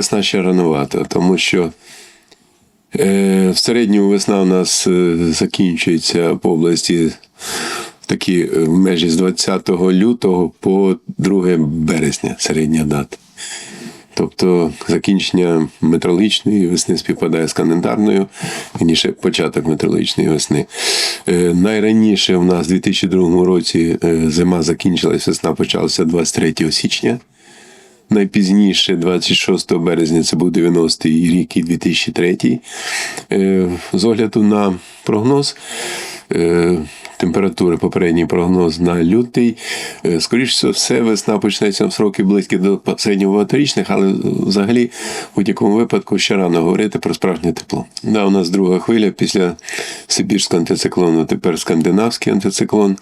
весна ще ранувата, тому що е, в середньому весна у нас е, закінчується по області такі е, в межі з 20 лютого по 2 березня середня дата. Тобто закінчення метеорологічної весни співпадає з календарною, раніше початок метеорологічної весни. Е, найраніше у нас у 2002 році е, зима закінчилась, весна почалася 23 січня. Найпізніше, 26 березня, це був 90-й рік і 2003. Е, З огляду на прогноз е, температури, попередній прогноз на лютий, е, скоріше за все, весна почнеться в сроки близькі до середньоваторічних, але взагалі в будь-якому випадку ще рано говорити про справжнє тепло. Да, у нас друга хвиля після Сибірського антициклону, тепер скандинавський антициклон,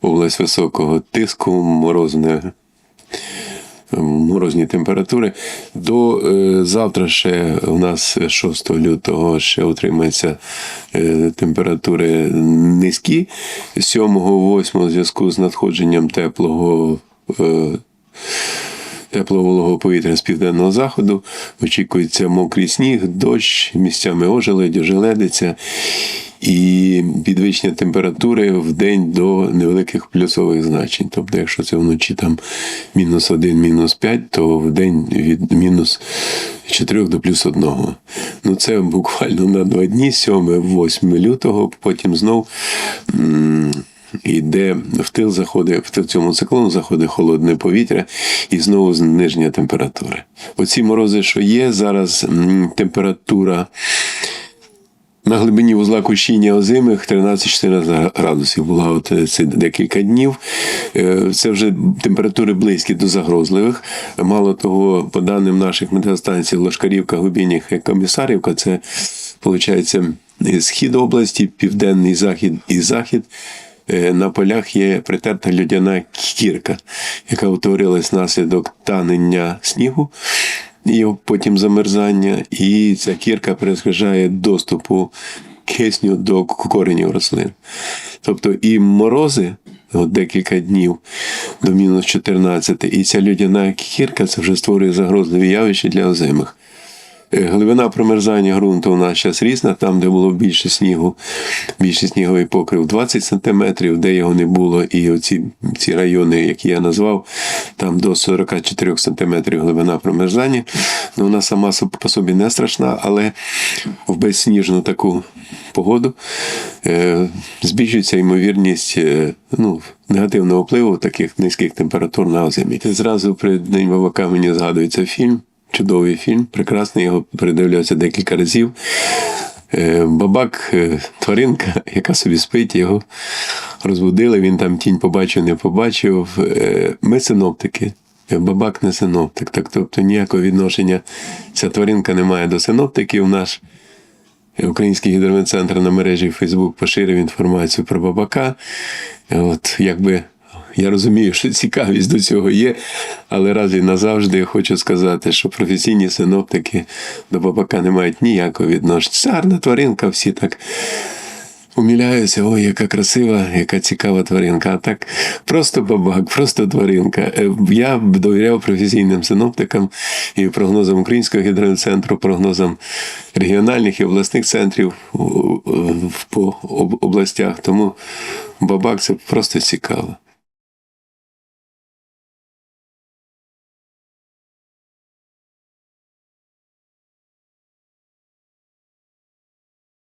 область високого тиску, морозне морозні температури. До е, завтра ще у нас 6 лютого ще утримаються е, температури низькі. 7-8 в зв'язку з надходженням теплого. Е, Теплого вологого повітря з південного заходу, очікується мокрий сніг, дощ, місцями ожеледь, ожеледиця і підвищення температури в день до невеликих плюсових значень. Тобто, якщо це вночі там мінус 1, мінус 5, то в день від мінус 4 до плюс 1. Ну це буквально на два дні, 7-8 лютого, потім знов. Іде в тил заходить, в цьому циклону заходить холодне повітря і знову зниження температури. Оці морози, що є, зараз температура на глибині вузла кущіння озимих 13-14 градусів була от е, це декілька днів. Е, Це вже температури близькі до загрозливих. Мало того, по даним наших метеостанцій Лошкарівка, Губініх і Комісарівка, це виходить схід області, південний захід і захід. Е, На полях є притерта льодяна кірка, яка утворилась внаслідок танення снігу і потім замерзання, і ця кірка перешкоджає доступу кисню до коренів рослин. Тобто і морози, от декілька днів до мінус 14, і ця людяна кірка це вже створює загрозливі явища для озимих. Е, Глибина промерзання ґрунту у нас зараз різна, там, де було більше снігу, більше сніговий покрив 20 см, де його не було, і оці ці райони, які я назвав, там до 44 см глибина промерзання. Ну, вона сама по собі не страшна, але в безсніжну таку погоду е, збільшується ймовірність е, ну, негативного впливу таких низьких температур на озимі. Зразу при День Бабака мені згадується фільм. Чудовий фільм, прекрасний, його передивлявся декілька разів. Е, Бабак, е, тваринка, яка собі спить, його розбудили, він там тінь побачив, не побачив. Е, Ми синоптики. Бабак не синоптик. Так, тобто ніякого відношення ця тваринка не має до синоптиків. Наш Український гідрометцентр на мережі Facebook поширив інформацію про бабака. От якби я розумію, що цікавість до цього є, але раз і назавжди хочу сказати, що професійні синоптики до бабака не мають ніякого відношення. Гарна тваринка, всі так. Уміляюся, ой, яка красива, яка цікава тваринка. А так просто бабак, просто тваринка. Е, Я довіряв професійним синоптикам і прогнозам Українського гідроцентру, прогнозам регіональних і обласних центрів у- по областях. Тому бабак це просто цікаво.